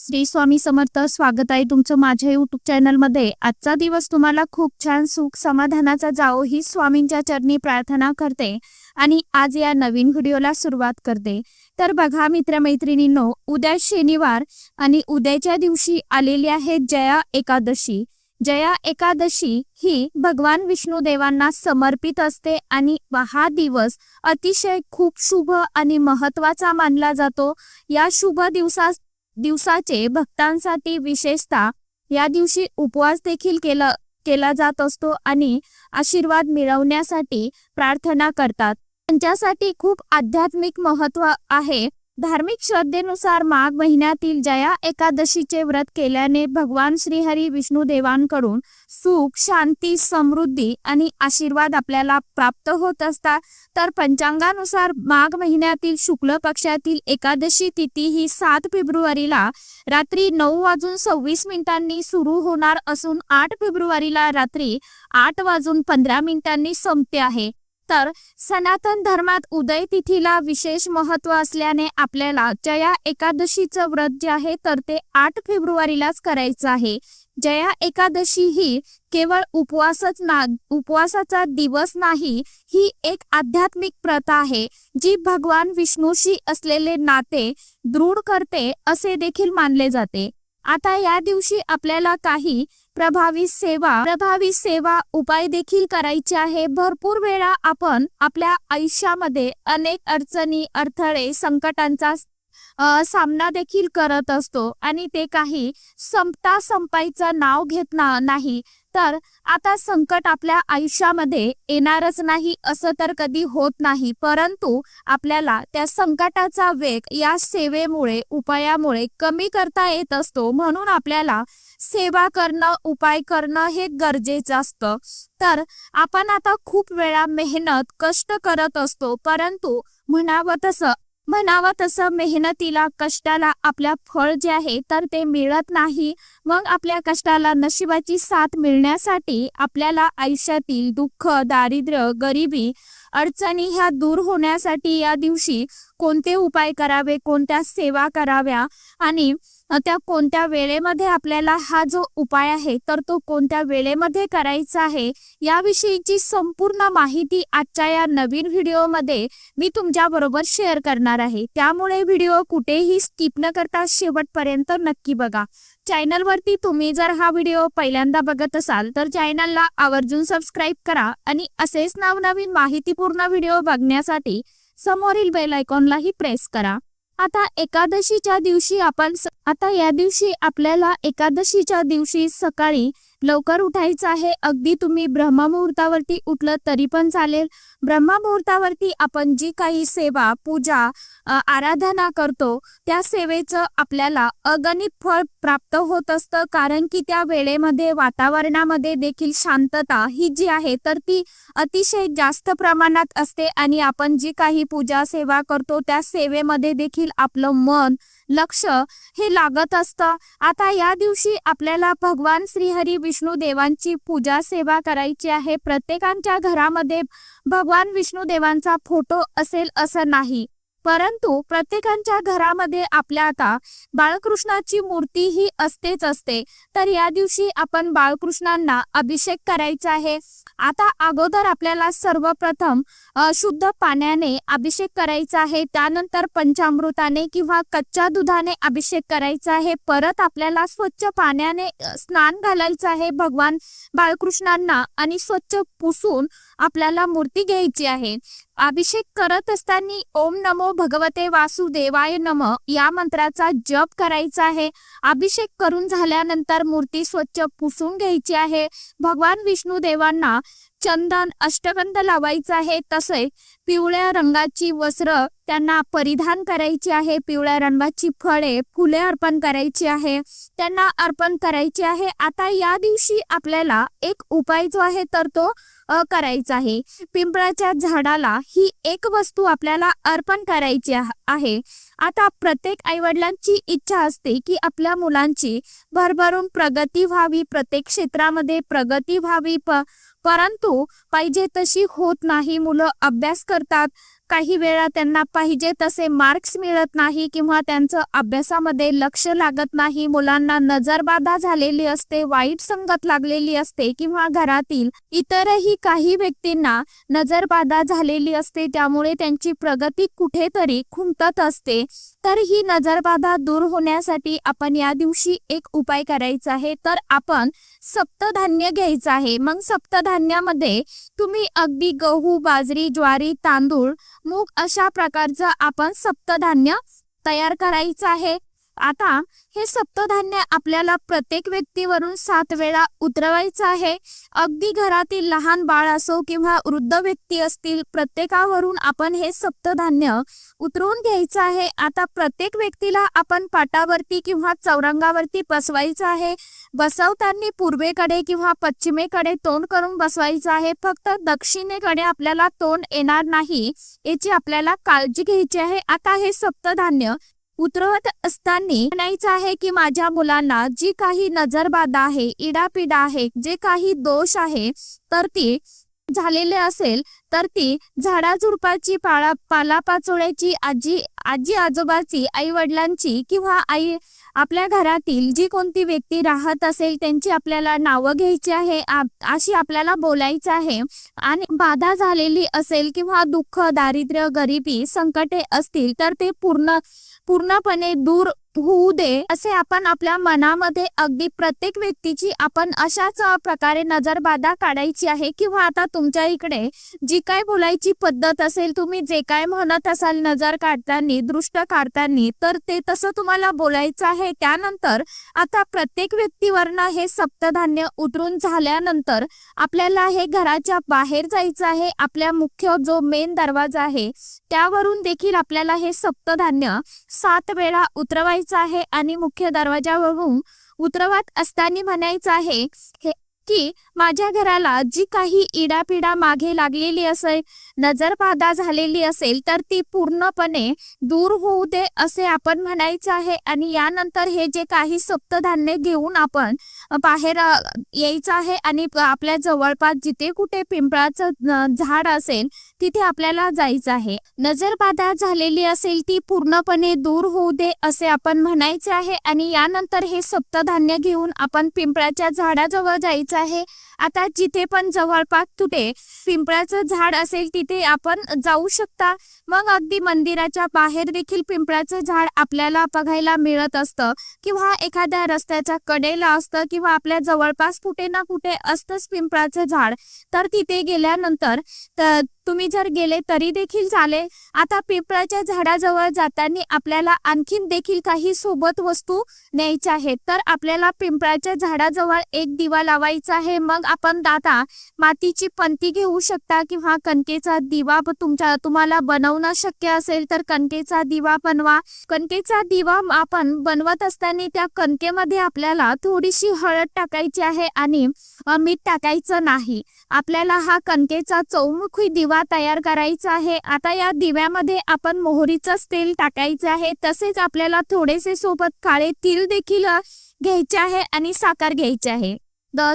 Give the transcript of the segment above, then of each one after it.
श्री स्वामी समर्थ स्वागत आहे तुमचं माझ्या युट्यूब चॅनलमध्ये आजचा दिवस तुम्हाला खूप छान सुख समाधानाचा जाओ ही स्वामींच्या चरणी प्रार्थना करते आणि आज या नवीन व्हिडिओला सुरुवात करते. तर बघा मित्रमैत्रिणींनो उद्या शनिवार आणि उद्याच्या दिवशी आलेली आहे जया एकादशी. जया एकादशी ही भगवान विष्णू देवांना समर्पित असते आणि हा दिवस अतिशय खूप शुभ आणि महत्त्वाचा मानला जातो. या शुभ दिवसा दिवसाचे भक्तांसाठी विशेषतः या दिवशी उपवास देखील केला केला जात असतो आणि आशीर्वाद मिळवण्यासाठी प्रार्थना करतात. त्यांच्यासाठी खूप आध्यात्मिक महत्त्व आहे. धार्मिक श्रद्धेनुसार माघ महिन्यातील जया एकादशीचे व्रत केल्याने भगवान श्रीहरी विष्णू देवांकडून सुख शांती समृद्धी आणि आशीर्वाद आपल्याला प्राप्त होत असतात. तर पंचांगानुसार माघ महिन्यातील शुक्ल पक्षातील एकादशी तिथी ही सात फेब्रुवारीला रात्री नऊ वाजून सव्वीस मिनिटांनी सुरू होणार असून आठ फेब्रुवारीला रात्री आठ वाजून पंधरा मिनिटांनी संपते आहे. तर सनातन धर्मात उदय तिथीला विशेष महत्त्व असल्याने आपल्याला जया एकादशीचं व्रत जे आहे तर ते आठ फेब्रुवारीलाच करायचं आहे. जया एकादशी ही केवळ उपवासच ना उपवासाचा दिवस नाही ही एक आध्यात्मिक प्रथा आहे जी भगवान विष्णूशी असलेले नाते दृढ करते असे देखील मानले जाते. आता या दिवशी आपल्याला काही प्रभावी सेवा प्रभावी सेवा उपाय देखील करायचे आहे. भरपूर वेळा आपण आपल्या आयुष्यामध्ये अनेक अडचणी अडथळे संकटांचा सामना देखील करत असतो आणि ते काही संपता संपायचं नाव घेत नाही. तर आता संकट आपल्या आयुष्यामध्ये येणारच नाही असं तर कधी होत नाही. परंतु आपल्याला त्या संकटाचा वेग या सेवेमुळे उपायामुळे कमी करता येत असतो. म्हणून आपल्याला सेवा करणं उपाय करणं हे गरजेचं असतं. तर आपण आता खूप वेळा मेहनत कष्ट करत असतो. परंतु म्हणावं तसं म्हणावं तसं मेहनतीला कष्टाला आपल्या फळ जे आहे तर ते मिळत नाही. मग आपल्या कष्टाला नशिबाची साथ मिळण्यासाठी आपल्याला आयुष्यातील दुःख दारिद्र्य गरिबी अडचणी ह्या दूर होण्यासाठी या दिवशी कोणते उपाय करावे कोणत्या सेवा कराव्या आणि त्या कोणत्या वेळेमध्ये आपल्याला हा जो उपाय आहे तर तो कोणत्या वेळेमध्ये करायचा आहे याविषयीची संपूर्ण माहिती आजच्या या नवीन व्हिडिओमध्ये मी तुमच्याबरोबर शेअर करणार आहे. त्यामुळे व्हिडिओ कुठेही स्किप न करता शेवटपर्यंत नक्की बघा. चॅनलवरती तुम्ही जर हा व्हिडिओ पहिल्यांदा बघत असाल तर चॅनलला आवर्जून सबस्क्राईब करा आणि असेच नवनवीन माहितीपूर्ण व्हिडिओ बघण्यासाठी समोरील बेल आयकॉनलाही प्रेस करा. आता एकादशीच्या दिवशी आपण स- आता या दिवशी आपल्याला एकादशीच्या दिवशी सकाळी लवकर उठायचं आहे. अगदी तुम्ही ब्रह्ममुहूर्तावरती उठलं तरी पण चालेल. ब्रह्ममुहूर्तावरती आपण जी काही सेवा पूजा आराधना करतो त्या सेवेचं आपल्याला अगणित फळ प्राप्त होत असतं. कारण की त्या वेळेमध्ये वातावरणामध्ये देखील शांतता ही जी आहे तर ती अतिशय जास्त प्रमाणात असते. आणि आपण जी काही पूजा सेवा करतो त्या सेवेमध्ये देखील आपलं मन लक्ष हे लागत असतं. आता या दिवशी आपल्याला भगवान श्रीहरी विष्णू देवांची पूजा सेवा करायची आहे. प्रत्येकांच्या घरामध्ये भगवान विष्णू देवांचा फोटो असेल असं नाही. परंतु प्रत्येकांच्या घरामध्ये आपल्या आता बाळकृष्णाची मूर्ती ही असतेच असते. तर या दिवशी आपण बाळकृष्णांना अभिषेक करायचा आहे. आता अगोदर आपल्याला सर्वप्रथम शुद्ध पाण्याने अभिषेक करायचा आहे. त्यानंतर पंचामृताने किंवा कच्च्या दुधाने अभिषेक करायचा आहे. परत आपल्याला स्वच्छ पाण्याने स्नान घालायचं आहे. भगवान बाळकृष्णांना आणि स्वच्छ पुसून आपल्याला मूर्ती घ्यायची आहे. अभिषेक करत असताना ओम नमो भगवते वासुदेवाय नम या मंत्राचा जप करायचा आहे. अभिषेक करून झाल्यानंतर मूर्ती स्वच्छ पुसून घ्यायची आहे. भगवान विष्णू देवांना चंदन अष्टगंध लावायचं आहे. तसे पिवळ्या रंगाची वस्त्र त्यांना परिधान करायची आहे. पिवळ्या रंगाची फळे फुले अर्पण करायची आहे. त्यांना अर्पण करायची आहे. आता या दिवशी आपल्याला एक उपाय जो आहे तर तो करायचा आहे. पिंपळाच्या झाडाला ही एक वस्तू आपल्याला अर्पण करायची आहे. आता प्रत्येक आईवडिलांची इच्छा असते की आपल्या मुलांची भरभरून प्रगती व्हावी. प्रत्येक क्षेत्रामध्ये प्रगती व्हावी. प परंतु पाहिजे तशी होत नाही. मुलं अभ्यास करतात. काही वेळा त्यांना पाहिजे तसे मार्क्स मिळत नाही किंवा त्यांचं अभ्यासामध्ये लक्ष लागत नाही. मुलांना नजरबाधा झालेली असते वाईट संगत लागलेली असते किंवा घरातील इतरही काही व्यक्तींना नजरबाधा झालेली असते त्यामुळे त्यांची प्रगती कुठेतरी खुंटत असते. तर ही नजरबाधा दूर होण्यासाठी आपण या दिवशी एक उपाय करायचा आहे. तर आपण सप्तधान्य घ्यायचं आहे. मग सप्तधान्यामध्ये तुम्ही अगदी गहू बाजरी ज्वारी तांदूळ मूग अशा प्रकारचं आपण सप्तधान्य तयार करायचं आहे. आता हे सप्तधान्य आपल्याला प्रत्येक व्यक्तीवरून सात वेळा उतरवायचं आहे. अगदी घरातील लहान बाळ असो किंवा वृद्ध व्यक्ती असतील प्रत्येकावरून आपण हे सप्तधान्य उतरवून घ्यायचं आहे. आता प्रत्येक व्यक्तीला आपण पाटावरती किंवा चौरंगावरती बसवायचं आहे. बसवताना पूर्वेकडे किंवा पश्चिमेकडे तोंड करून बसवायचं आहे. फक्त दक्षिणेकडे आपल्याला तोंड येणार नाही याची आपल्याला काळजी घ्यायची आहे. आता हे सप्तधान्य उतरवत असताना म्हणायचं आहे की माझ्या मुलांना जी काही नजरबाधा आहे इडापिडा आहे जे काही दोष आहे तर ती झालेले असेल तर ती झाडाझुडपाची पाळा पालापाचोळ्याची आजी आजी आजोबाची आई वडिलांची किंवा आई आपल्या घरातील जी कोणती व्यक्ती राहत असेल त्यांची आपल्याला नावं घ्यायची आहे अशी आपल्याला बोलायचं आहे. आणि बाधा झालेली असेल किंवा दुःख दारिद्र्य गरिबी संकटे असतील तर ते पूर्ण पूर्णपणे दूर होऊ दे असे आपण आपल्या मनामध्ये अगदी प्रत्येक व्यक्तीची आपण अशाच प्रकारे नजरबाधा काढायची आहे किंवा आता तुमच्या इकडे जी काय बोलायची पद्धत असेल तुम्ही जे काय म्हणत असाल नजर काढताना दृष्ट काढताना तर ते तसं तुम्हाला बोलायचं आहे. त्यानंतर आता प्रत्येक व्यक्तीवरनं हे सप्तधान्य उतरून झाल्यानंतर आपल्याला हे घराच्या बाहेर जायचं आहे. आपल्या मुख्य जो मेन दरवाजा आहे त्यावरून देखील आपल्याला हे सप्तधान्य सात वेळा उतरवायचं आहे आणि मुख्य दरवाजावरून उतरवत असताना म्हणायचं आहे हे की माझ्या घराला जी काही इडापिडा मागे लागलेली असेल नजरबाधा झालेली असेल तर ती पूर्णपणे दूर होऊ दे असे आपण म्हणायचं आहे. आणि यानंतर हे जे काही सप्तधान्य घेऊन आपण बाहेर यायचं आहे आणि आपल्या जवळपास जिथे कुठे पिंपळाचं झाड असेल तिथे आपल्याला जायचं आहे. नजरबाधा झालेली असेल ती पूर्णपणे दूर होऊ दे असे आपण म्हणायचे आहे. आणि यानंतर हे सप्तधान्य घेऊन आपण पिंपळाच्या झाडाजवळ जायचं आहे. आता जिथे पण जवळपास कुठे पिंपळाचं झाड असेल तिथे आपण जाऊ शकता. मग अगदी मंदिराच्या बाहेर देखील पिंपळाचं झाड आपल्याला बघायला मिळत असतं. किंवा एखाद्या रस्त्याच्या कडेला असतं किंवा आपल्या जवळपास कुठे ना कुठे असतंच पिंपळाचं झाड. तर तिथे गेल्यानंतर तुम्ही जर गेले तरी देखील चालेल. आता पिंपळाच्या झाडाजवळ जाताना आपल्याला आणखीन देखील काही सोबत वस्तू न्यायच्या आहेत. तर आपल्याला पिंपळाच्या झाडाजवळ एक दिवा लावायचा आहे. मग आपण दादा मातीची पंती घेऊ शकता किंवा कणकेचा दिवा तुमच्या तुम्हाला बनवणं शक्य असेल तर कणकेचा दिवा बनवा. कणकेचा दिवा आपण बनवत असताना त्या कणकेमध्ये आपल्याला थोडीशी हळद टाकायची आहे आणि मीठ टाकायचं नाही. आपल्याला हा कणकेचा चौमुखी दिवा तयार करायचा आहे. आता या दिव्यामध्ये आपण मोहरीचंच तेल टाकायचं आहे. तसेच आपल्याला थोडेसे सोबत काळे तिल देखील घ्यायचे आहे आणि साखर घ्यायचे आहे.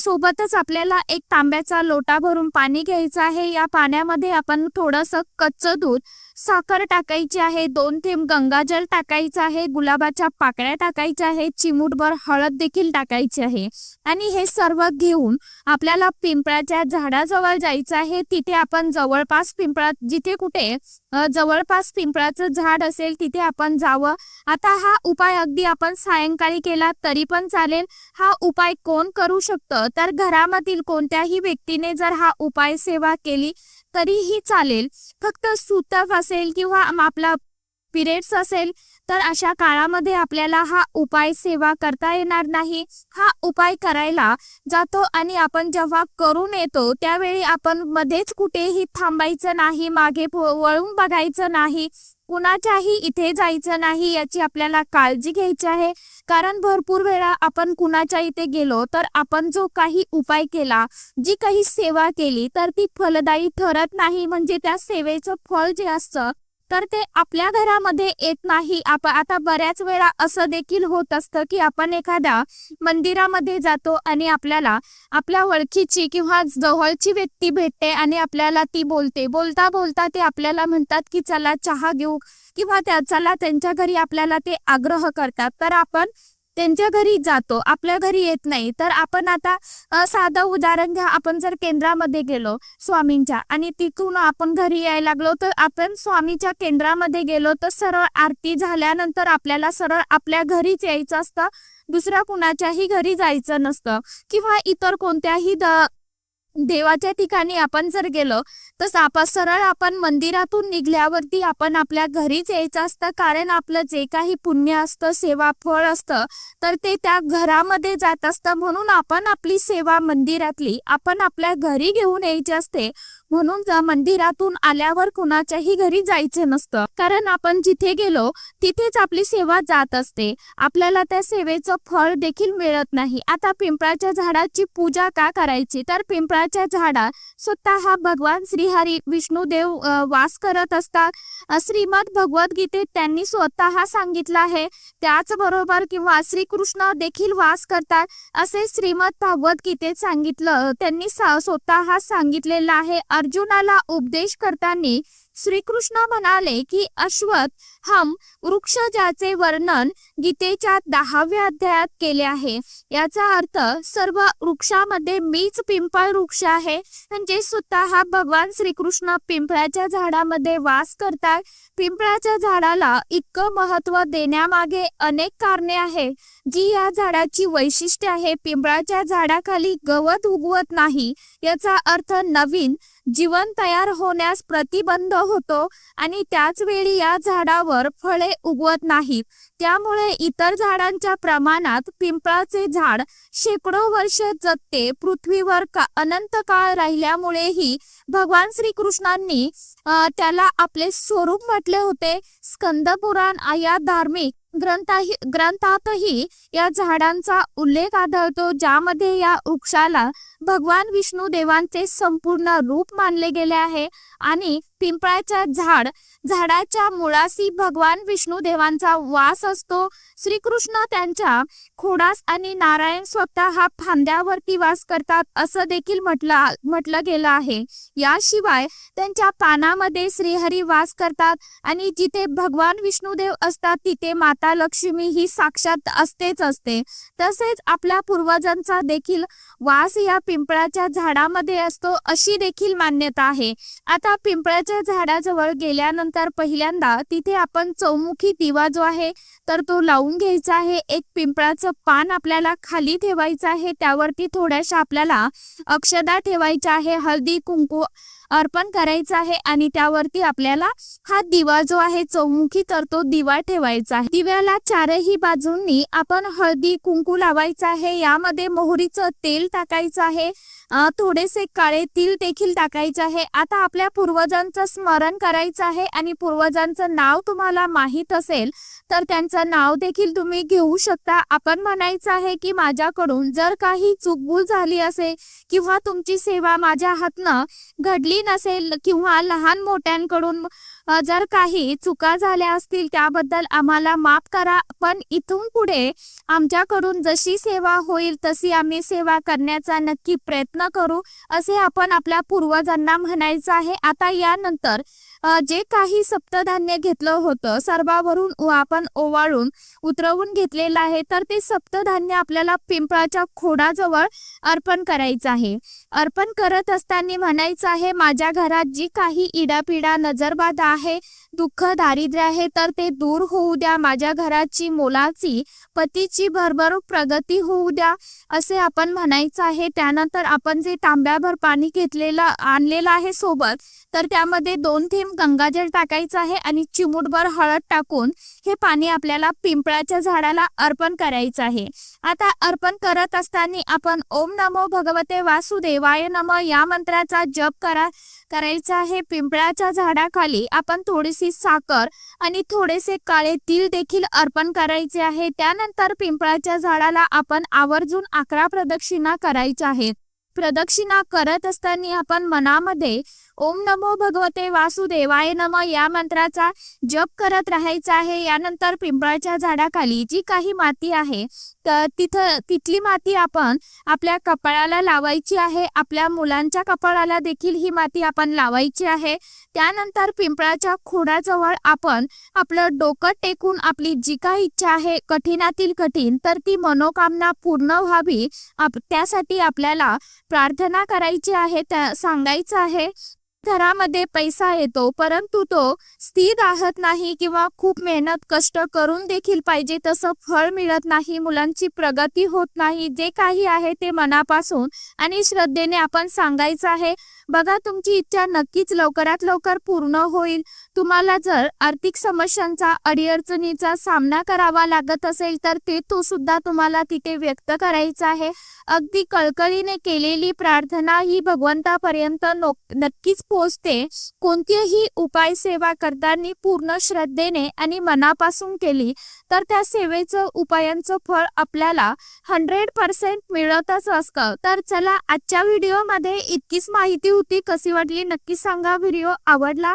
सोबतच आपल्याला एक तांब्याचा लोटा भरून पाणी घ्यायचं आहे. या पाण्यामध्ये आपण थोडंसं कच्चं दूध साखर टाकायची आहे दोन थेंब गंगाजल टाकायचं आहे गुलाबाच्या पाकळ्या टाकायच्या आहेत चिमूटभर हळद देखील टाकायची आहे. आणि हे सर्व घेऊन आपल्याला पिंपळाच्या झाडाजवळ जायचं आहे. तिथे आपण जवळपास पिंपळात जिथे कुठे जवळपास पिंपळाचं झाड असेल तिथे आपण जावं. आता हा उपाय अगदी आपण सायंकाळी केला तरी पण चालेल. हा उपाय कोण करू शकतं? तर घरामधील कोणत्याही व्यक्तीने जर हा उपाय सेवा केली तरीही चालेल. फक्त सुतक असेल किंवा आपला पिरियड्स असेल तर अशा काळामध्ये आपल्याला हा उपाय सेवा करता येणार नाही. हा उपाय करायला जातो आणि आपण जेव्हा करून येतो त्यावेळी आपण मध्येच कुठेही थांबायचं नाही मागे वळून बघायचं नाही कुणाच्याही इथे जायचं नाही याची आपल्याला काळजी घ्यायची आहे. कारण भरपूर वेळा आपण कुणाच्या इथे गेलो तर आपण जो काही उपाय केला जी काही सेवा केली तर ती फलदायी ठरत नाही. म्हणजे त्या सेवेचं फळ जे असतं तर ते आपल्या घरामध्ये येत नाही. आप आता बऱ्याच वेळा असं देखील होत असतं की आपण एखाद्या मंदिरामध्ये जातो आणि आपल्याला आपल्या ओळखीची किंवा जवळची व्यक्ती भेटते आणि आपल्याला ती बोलते. बोलता बोलता ते आपल्याला म्हणतात की चला चहा घेऊ किंवा त्या चला त्यांच्या घरी आपल्याला ते आग्रह करतात. तर आपण त्यांच्या घरी जातो आपल्या घरी येत नाही. तर आपण आता साधं उदाहरण घ्या. आपण जर केंद्रामध्ये गेलो स्वामींच्या आणि तिथून आपण घरी यायला लागलो तर आपण स्वामीच्या केंद्रामध्ये गेलो तर सरळ आरती झाल्यानंतर आपल्याला सरळ आपल्या घरीच यायचं असतं. दुसऱ्या कुणाच्याही घरी जायचं नसतं. किंवा इतर कोणत्याही द देवाच्या ठिकाणी आपण जर गेलो तर सापा सरळ आपण मंदिरातून निघल्यावरती आपण आपल्या घरीच यायचं असतं. कारण आपलं जे काही पुण्य असतं सेवा फळ असतं तर ते त्या घरामध्ये जात असतं. म्हणून आपण आपली सेवा मंदिरातली आपण आपल्या घरी घेऊन यायची असते. म्हणून ज- मंदिरातून आल्यावर कुणाच्याही घरी जायचे नसतं. कारण आपण जिथे गेलो तिथेच आपली सेवा जात असते. आपल्याला त्या सेवेचं फळ देखील मिळत नाही. आता पिंपळाच्या झाडाची पूजा का करायची? तर पिंपळाच्या झाडात स्वतः हा भगवान श्रीहरी विष्णुदेव देव वास करत असतात. श्रीमद भगवद्गीतेत त्यांनी स्वतः सांगितलं आहे. त्याचबरोबर किंवा श्रीकृष्ण देखील वास करतात असे श्रीमद भागवद्गीतेत सांगितलं त्यांनी स्वतः सांगितलेलं आहे. अर्जुनाला उपदेश करताना श्रीकृष्ण म्हणाले की अश्वत हम वृक्ष ज्याचे वर्णन गीतेच्या दहाव्या अध्यायात केले आहे. याचा अर्थ सर्व वृक्षामध्ये मीच पिंपळ वृक्ष आहे. म्हणजे स्वतः भगवान श्रीकृष्ण पिंपळाच्या झाडामध्ये वास करतात. पिंपळाच्या झाडाला इतकं महत्त्व देण्यामागे अनेक कारणे आहे. जी या झाडाची वैशिष्ट्य आहे पिंपळाच्या झाडाखाली गवत उगवत नाही याचा अर्थ नवीन जीवन तयार होण्यास प्रतिबंध होतो आणि त्याच वेळी या झाडावर फळे उगवत नाहीत त्यामुळे इतर झाडांच्या प्रमाणात पिंपळाचे झाड शेकडो वर्ष जगते पृथ्वीवर का अनंत काळ राहिल्यामुळेही भगवान श्रीकृष्णांनी त्याला आपले स्वरूप म्हटले होते स्कंद पुराण या धार्मिक ग्रंथाही ग्रंथातही या झाडांचा उल्लेख आढळतो ज्यामध्ये या वृक्षाला भगवान विष्णू देवांचे संपूर्ण रूप मानले गेले आहे आणि पिंपळाच्या झाड झाडाच्या मुळाशी भगवान विष्णू देवांचा वास असतो. श्रीकृष्ण त्यांच्या खोडास आणि नारायण स्वतः हा फांद्यावरती वास करतात असं देखील म्हटलं म्हटलं गेलं आहे. याशिवाय त्यांच्या पानामध्ये श्रीहरी वास करतात आणि जिथे भगवान विष्णुदेव असतात तिथे माता लक्ष्मी ही साक्षात असतेच असते. तसेच आपल्या पूर्वजांचा देखील वास या पिंपळाच्या झाडामध्ये असतो अशी देखील मान्यता आहे. आता पिंपळाच्या झाडाजवळ गेल्यानंतर पहिल्यांदा तिथे आपण चौमुखी दिवा जो आहे तर तो लावून घ्यायचा आहे. एक पिंपळाचं पान आपल्याला खाली ठेवायचं आहे. त्यावरती थोड्याशा आपल्याला अक्षदा ठेवायच्या आहे. हळदी कुंकू अर्पण करायचं आहे आणि त्यावरती आपल्याला हा दिवा जो आहे चौमुखी तर तो दिवा ठेवायचा आहे. दिव्याला चारही बाजूंनी आपण हळदी कुंकू लावायचं आहे. यामध्ये मोहरीचं तेल टाकायचं आहे. थोडेसे काळे तिल देखील टाकायचे आहे. आता आपल्या पूर्वजांचं स्मरण करायचं आहे आणि पूर्वजांचं नाव तुम्हाला माहीत असेल तर त्यांचं नाव देखील तुम्ही घेऊ शकता. आपण म्हणायचं आहे की माझ्याकडून जर काही चुकभूल झाली असेल किंवा तुमची सेवा माझ्या हातनं घडली नसेल किंवा लहान मोठ्यांकडून जर काही चुका झाल्या असतील त्याबद्दल आम्हाला माफ करा. पण इथून पुढे आमच्याकडून जशी सेवा होईल तशी आम्ही सेवा करण्याचा नक्की प्रयत्न करू असे आपण आपल्या पूर्वजांना म्हणायचं आहे. आता यानंतर जे काही सप्तधान्य घेतलं होतं सर्वावरून आपण ओवाळून उतरवून घेतलेलं आहे तर ते सप्तधान्य आपल्याला पिंपळाच्या खोडाजवळ अर्पण करायचं आहे. अर्पण करत असताना म्हणायचं आहे माझ्या घरात जी काही इडापिडा नजरबाधा आहे दुःख दारिद्र्य आहे तर ते दूर होऊ द्या. माझ्या घराची मोलाची पतीची भरभर प्रगती होऊ द्या असे आपण म्हणायचं आहे. त्यानंतर आपण जे तांब्याभर पाणी घेतलेलं आणलेलं आहे सोबत तर त्यामध्ये दोन थेंब गंगाजल टाकायचं आहे आणि चिमूटभर हळद टाकून हे पाणी आपल्याला पिंपळाच्या झाडाला अर्पण करायचं आहे. आता अर्पण करत असताना आपण ओम नमो भगवते वासुदेवाय नम या मंत्राचा जप करा. करायचं आहे. पिंपळाच्या झाडाखाली आपण थोडीशी साखर आणि थोडेसे काळे तिल देखील अर्पण करायचे आहे. त्यानंतर पिंपळाच्या झाडाला आपण आवर्जून अकरा प्रदक्षिणा करायच्या आहेत. प्रदक्षिणा करत असताना आपण मनामध्ये ओम नमो भगवते वासुदेवाय नम या मंत्राचा जप करत राहायचा आहे. यानंतर पिंपळाच्या झाडाखाली जी काही माती आहे तर तिथं तिथली माती आपण आपल्या कपाळाला लावायची आहे. आपल्या मुलांच्या कपाळाला देखील ही माती आपण लावायची आहे. त्यानंतर पिंपळाच्या खोडाजवळ आपण आपलं डोकं टेकून आपली जी काही इच्छा आहे कठीणातील कठीण तर ती मनोकामना पूर्ण व्हावी. आप त्यासाठी आपल्याला प्रार्थना करायची आहे त्या सांगायचं आहे. घरामध्ये पैसा येतो परंतु तो स्थिर राहत नाही किंवा खूप मेहनत कष्ट करून देखील पाहिजे तसं फळ मिळत नाही मुलांची प्रगती होत नाही जे काही आहे ते मनापासून आणि श्रद्धेने आपण सांगायचं आहे. बघा तुमची इच्छा नक्कीच लवकरात लवकर पूर्ण होईल. तुम्हाला जर आर्थिक समस्यांचा अडीअडचणीचा सामना करावा लागत असेल तर ते तो सुद्धा तुम्हाला तिथे व्यक्त करायचा आहे. अगदी कळकळीने केलेली प्रार्थना ही भगवंतापर्यंत नक्कीच पोहोचते. कोणतीही उपाय सेवा करताना पूर्ण श्रद्धेने आणि मनापासून केली तर त्या सेवेचं उपायांचं फळ आपल्याला हंड्रेड पर्सेंट मिळतच असतं. तर चला आजच्या व्हिडिओमध्ये इतकीच माहिती होती. कशी वाटली नक्की सांगा. व्हिडिओ आवडला